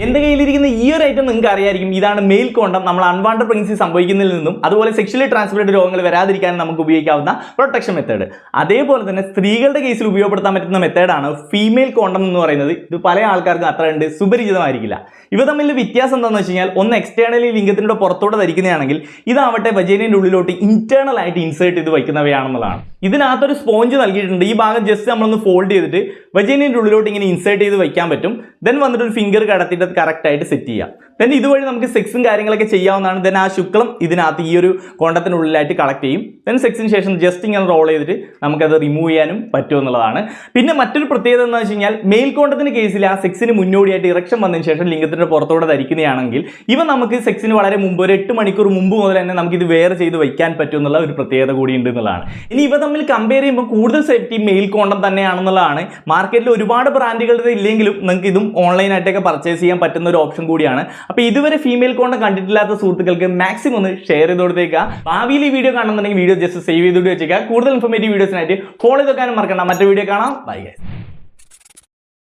എന്റെ കയ്യിലിരിക്കുന്ന ഈ ഒരു ഐറ്റം നിങ്ങൾക്ക് അറിയായിരിക്കും. ഇതാണ് മെയിൽ കോണ്ടം നമ്മൾ അൺവാണ്ടഡ് പ്രഗ്നൻസി സംഭവിക്കുന്നതിൽ നിന്നും അതുപോലെ സെക്ഷലി ട്രാൻസ്മിറ്റഡ് രോഗങ്ങൾ വരാതിരിക്കാൻ നമുക്ക് ഉപയോഗിക്കാവുന്ന പ്രൊട്ടക്ഷൻ മെത്തേഡ് അതേപോലെ തന്നെ സ്ത്രീകളുടെ കേസിൽ ഉപയോഗപ്പെടുത്താൻ പറ്റുന്ന മെത്തേഡാണ് ഫീമെയിൽ കോണ്ടം എന്ന് പറയുന്നത്. ഇത് പല ആൾക്കാർക്കും അത്ര ഉണ്ട്. സുപരിചിതമായിരിക്കില്ല. ഇവ തമ്മിൽ വ്യത്യാസം എന്താണെന്ന് വെച്ച് കഴിഞ്ഞാൽ ഒന്ന് എക്സ്റ്റേണലി ലിംഗത്തിന്റെ പുറത്തോടെ ധരിക്കുന്നതാണെങ്കിൽ ഇതാവട്ടെ വജേനിന്റെ ഉള്ളിലോട്ട് ഇന്റേണൽ ആയിട്ട് ഇൻസേർട്ട് ചെയ്ത് വയ്ക്കുന്നവയാണെന്നുള്ളതാണ്. ഇതിനകത്തൊരു സ്പോഞ്ച് നൽകിയിട്ടുണ്ട്. ഈ ഭാഗം ജസ്റ്റ് നമ്മളൊന്ന് ഫോൾഡ് ചെയ്തിട്ട് വജേനിന്റെ ഉള്ളിലോട്ട് ഇങ്ങനെ ഇൻസേർട്ട് ചെയ്ത് വയ്ക്കാൻ പറ്റും. ദെൻ വന്നിട്ട് ഒരു ഫിംഗർ കടത്തിയിട്ട് അത് കറക്റ്റ് ആയിട്ട് സെറ്റ് ചെയ്യാം. ദെൻ ഇതുവഴി നമുക്ക് സെക്സും കാര്യങ്ങളൊക്കെ ചെയ്യാവുന്നതാണ്. ദെൻ ആ ശുക്ലം ഇതിനകത്ത് ഈ ഒരു കോണ്ടത്തിനുള്ളിലായിട്ട് കളക്ട് ചെയ്യും. ദെൻ സെക്സിന് ശേഷം ജസ്റ്റ് ഇങ്ങനെ റോൾ ചെയ്തിട്ട് നമുക്കത് റിമൂവ് ചെയ്യാനും പറ്റും എന്നുള്ളതാണ്. പിന്നെ മറ്റൊരു പ്രത്യേകത എന്ന് വെച്ച് കഴിഞ്ഞാൽ മെയിൽ കോണ്ടത്തിന്റെ കേസിൽ ആ സെക്സിന് മുന്നോടിയായിട്ട് ഇറക്ഷൻ വന്നതിന് ശേഷം ലിംഗത്തിന്റെ പുറത്തോടെ ധരിക്കുന്നതാണെങ്കിൽ ഇവ നമുക്ക് സെക്സിന് വളരെ മുമ്പ് ഒരു എട്ട് മണിക്കൂർ മുമ്പ് മുതൽ തന്നെ നമുക്ക് ഇത് വേറെ ചെയ്ത് വയ്ക്കാൻ പറ്റും എന്നുള്ള ഒരു പ്രത്യേകത കൂടി ഉണ്ട് എന്നുള്ളതാണ്. ഇനി ഇവ തമ്മിൽ കമ്പയർ ചെയ്യുമ്പോൾ കൂടുതൽ സേഫ്റ്റി മെയിൽ കോണ്ടം തന്നെയാണെന്നുള്ളതാണ്. മാർക്കറ്റിൽ ഒരുപാട് ബ്രാൻഡുകളുടെ ഇല്ലെങ്കിലും നിങ്ങൾക്ക് ഇതും ഓൺലൈനായിട്ടൊക്കെ പർച്ചേസ് ചെയ്യാൻ പറ്റുന്ന ഒരു ഓപ്ഷൻ കൂടിയാണ്. അപ്പോൾ ഇതുവരെ ഫീമെയിൽ കോണ്ടം കണ്ടിട്ടില്ലാത്ത സുഹൃത്തുക്കൾക്ക് മാക്സിമം ഒന്ന് ഷെയർ ചെയ്ത് കൊടുത്തേക്കുക. ഭാവിയിൽ ഈ വീഡിയോ കാണുന്നുണ്ടെങ്കിൽ വീഡിയോ ജസ്റ്റ് സേവ് ചെയ്തിട്ട് വെച്ചേക്കുക. കൂടുതൽ ഇൻഫോർമേറ്റീവ് വീഡിയോസിനായിട്ട് ഫോളോ ചെയ്ത് മറക്കണ്ട. മറ്റൊരു വീഡിയോ കാണാം. Bye guys